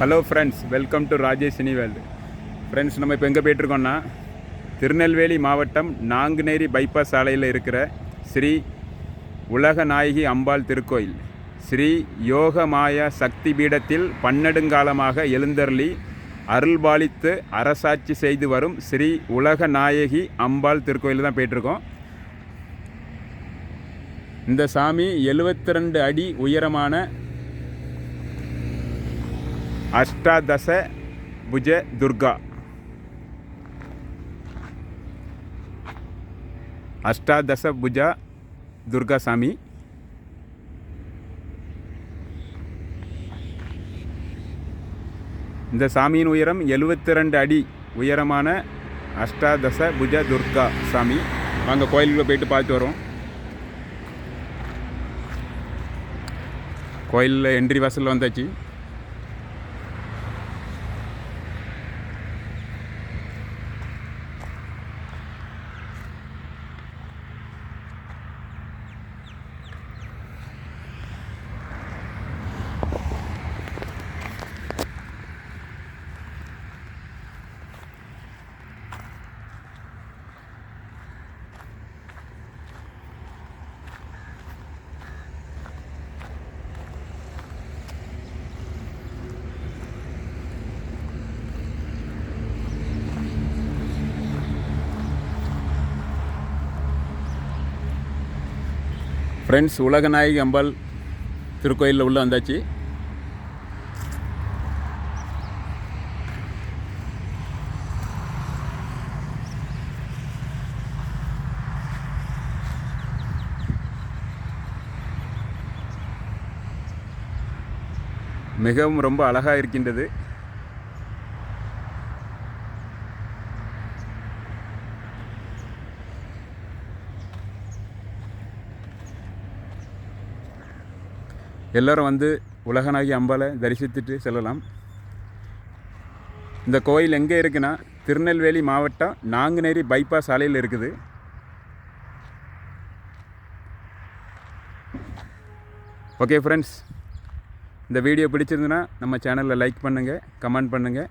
Hello friends welcome to Rajesh cine friends நம்ம இப்போ எங்கே போயிட்டுருக்கோம்னா திருநெல்வேலி மாவட்டம் நாங்குநேரி பைபாஸ் சாலையில் இருக்கிற ஸ்ரீ உலக நாயகி அம்பாள் திருக்கோயில். ஸ்ரீ யோகமாயா சக்தி பீடத்தில் பன்னெடுங்காலமாக எழுந்தருளி அருள்பாலித்து அரசாட்சி செய்து வரும் ஸ்ரீ உலக நாயகி அம்பாள் திருக்கோயில் தான் போயிட்டுருக்கோம். இந்த சாமி 72 அடி உயரமான அஷ்டாதச புஜ துர்கா. அஷ்டாதச புஜ துர்கா சாமி இந்த சாமியின் உயரம் 72 அடி உயரமான அஷ்டாதச புஜ துர்கா சாமி நாங்கள் கோயிலுக்குள்ள போயிட்டு பார்த்து வரோம். கோயிலில் என்ட்ரி வாசலில் வந்தாச்சு. ஃப்ரெண்ட்ஸ் உலகநாயகி அம்பாள் திருக்கோயிலில் உள்ளே வந்தாச்சு. மிகவும் ரொம்ப அழகாக இருக்கின்றது. எல்லோரும் வந்து உலகநாயகி அம்பாவை தரிசித்துட்டு செல்லலாம். இந்த கோயில் எங்கே இருக்குன்னா திருநெல்வேலி மாவட்டம் நாங்குநேரி பைபாஸ் சாலையில் இருக்குது. ஓகே ஃப்ரெண்ட்ஸ் இந்த வீடியோ பிடிச்சிருந்துன்னா நம்ம சேனலில் லைக் பண்ணுங்கள் கமெண்ட் பண்ணுங்கள்